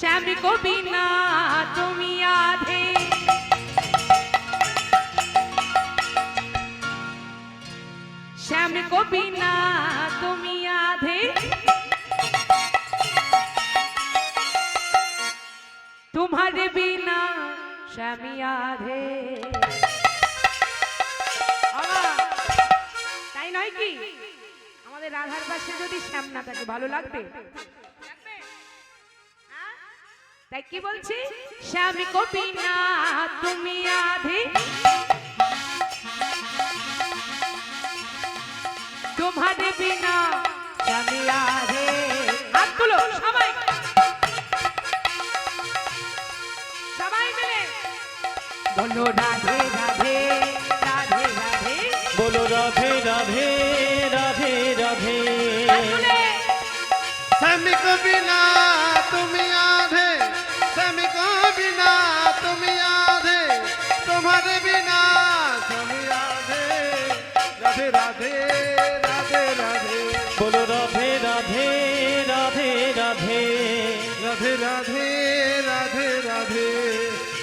শ্যাম কবি না তুমি আধে। শ্যাম কবি না তুমি আধে। তোমার বিনা শ্যামি আধে। তাই নয় কি? আমাদের রাধার পাশে যদি শ্যাম না থাকে, ভালো লাগবে? তাই কি বলছি? শ্যামী কবি না তুমি আধে। তোমারে বিনা শ্যামী আধে। হাত তুলো সবাই। সবাই মিলে। বলো রাধে রাধে রাধে রাধে। বলো রাধে রাধে রাধে রাধে। স্বামী কো বিনা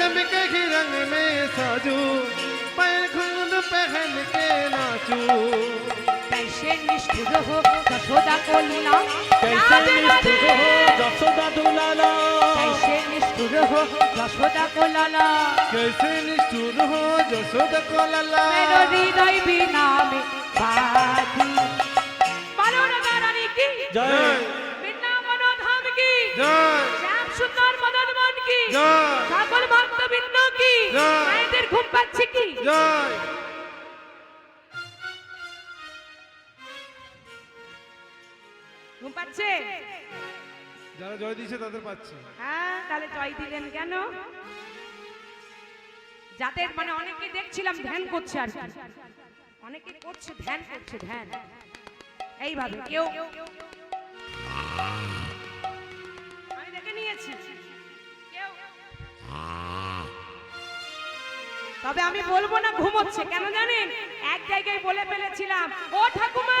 सब के रंग में साजू पैर घुंड पहन के नाचू। कैसे निष्ठुर हो যশোদা কলিনা कैसे निष्ठुर हो যশোদা দুলালা कैसे निष्ठुर हो যশোদা কলালা कैसे निष्ठुर हो যশোদা কলালা मेरो हृदय बिना में बाधी বলো রে রানী কি জয় বিনা মনোধাম কি জয় শ্যাম সুন্দর মদন মন কি জয় ঘুম পাচ্ছে কি? ঘুম পাচ্ছে? যারা জয় দিয়েছে তাদের পাচ্ছে। হ্যাঁ তাহলে জয় দিলেন কেন? যাদের মানে অনেকে দেখছিলাম ধ্যান করছে আর অনেকে করছে ধ্যান করছে ধ্যান। এইভাবে কেউ আমি দেখে নিয়েছি। তবে আমি বলব না ঘুমোচ্ছে কেন জানেন? এক জায়গায় বলে ফেলেছিলাম ও ঠাকুমা!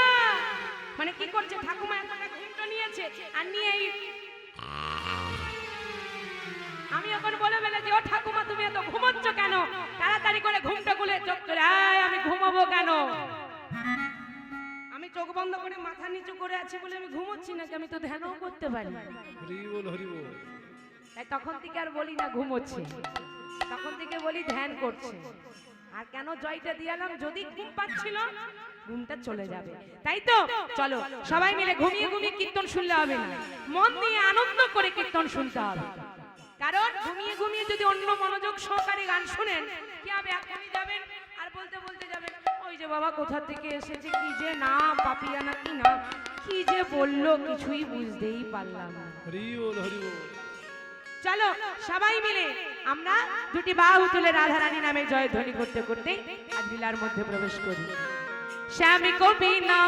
মানে কি করছে? ঠাকুমা এখন ঘুমটা নিয়েছে আর নিয়ে এই আমি এখন বলে ফেলেছি ও ঠাকুমা তুমি এত ঘুমোচ্ছ কেন? তাড়াতাড়ি করে ঘুমটা খুলে চোখ "এই, আমি ঘুমাবো কেন? আমি চোখ বন্ধ করে মাথা নিচু করে আছি বলে আমি ঘুমোচ্ছি নাকি? আমি তো ধ্যানও করতে পারি তখন থেকে আর বলি না ঘুমোচ্ছি। বলি ধ্যান করছে। আর কেন জয়টা দিয়ালাম যদি ঘুম পাচ্ছিল, ঘুমটা চলে যাবে। তাই তো? চলো, সবাই মিলে ঘুমিয়ে ঘুমিয়ে কীর্তন শুনলে হবে না। মন দিয়ে আনন্দ করে কীর্তন শুনতে হবে। কারণ ঘুমিয়ে ঘুমিয়ে যদি অন্য মনোযোগ সহকারে গান শুনেন, কি হবে? এখনই যাবেন আর বলতে বলতে যাবেন, ওই যে বাবা, কোথা থেকে এসেছে? কি যে না পাপিয়া না কি না? কি যে বলল কিছুই বুঝতেই পারলাম না। হরি বল হরি বল। চলো সবাই মিলে আমরা দুটি বাহু তুলে রাধারানী নামে জয় ধ্বনি করতে করতে আজ লীলার মধ্যে প্রবেশ করি। শ্যাম কবি না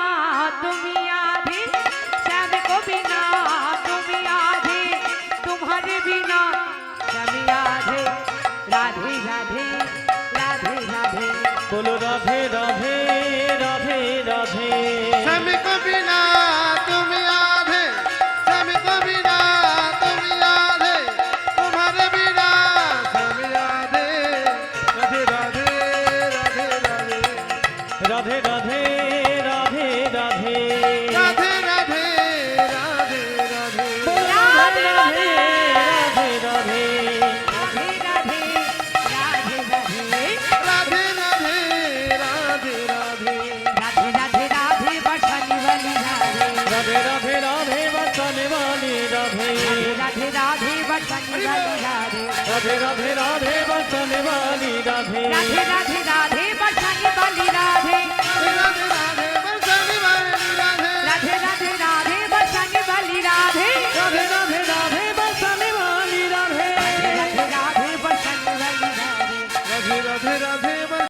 তুমি আধি। শ্যাম কবি না তুমি আধি। তোমার বিনা শ্যামি আধে। রাধে রাধে রাধে রাধে। বলো, রাধে রাধে রাধে রাধে। রাধে রাধে রাধে বাঁচানে বালি রাধে। রাধে রাধে।